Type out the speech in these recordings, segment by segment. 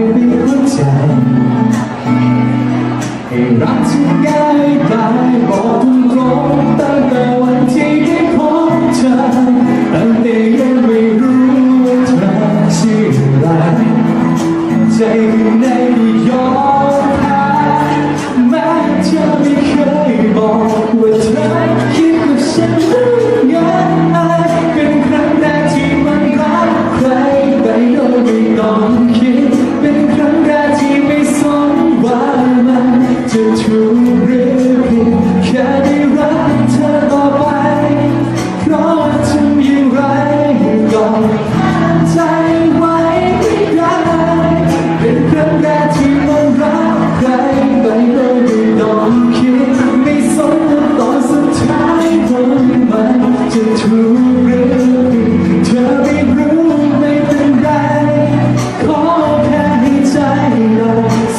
baby.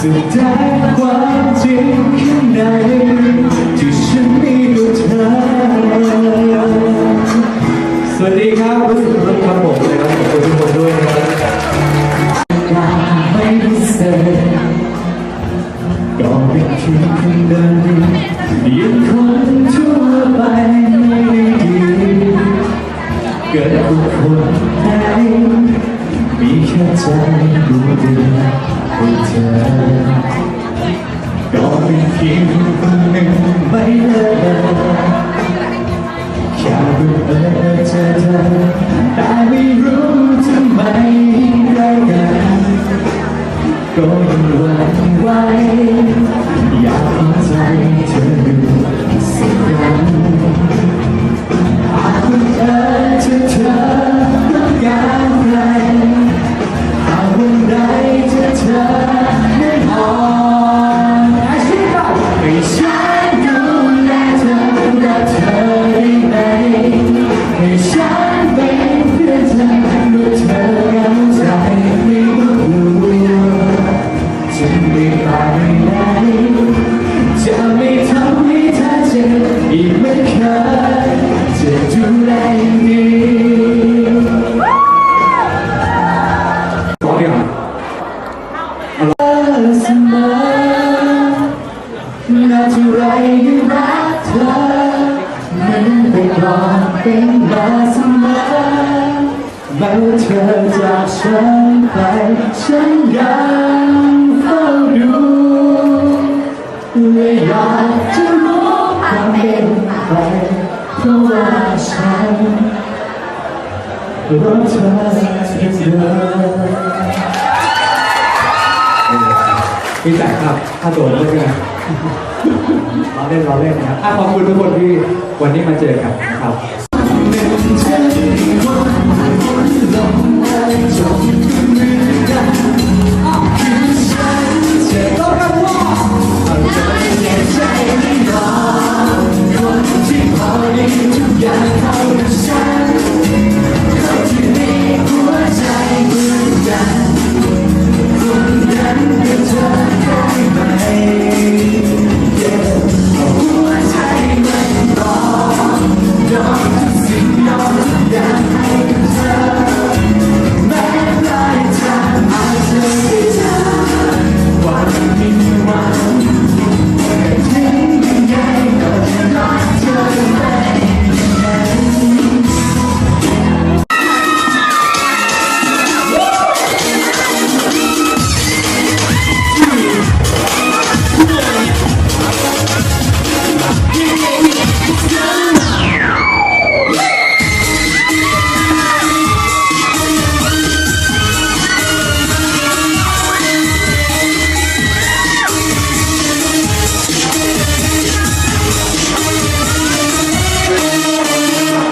Sit down. ไม่รู้ทำไมได้กันก็ยัง แม้เธอจากฉันไป ฉันยังเฝ้าดูและอยากจะรู้ความเป็นไปเพราะว่าฉันรักเธอเพียงเดียวจ่คครับค่าตัวด้วยใช่ไหมเราเล่นเราเล่นนะครับอะขอบคุณทุกคนที่วันนี้มาเจอกันครับ long, long, long.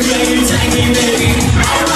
baby, take me, baby.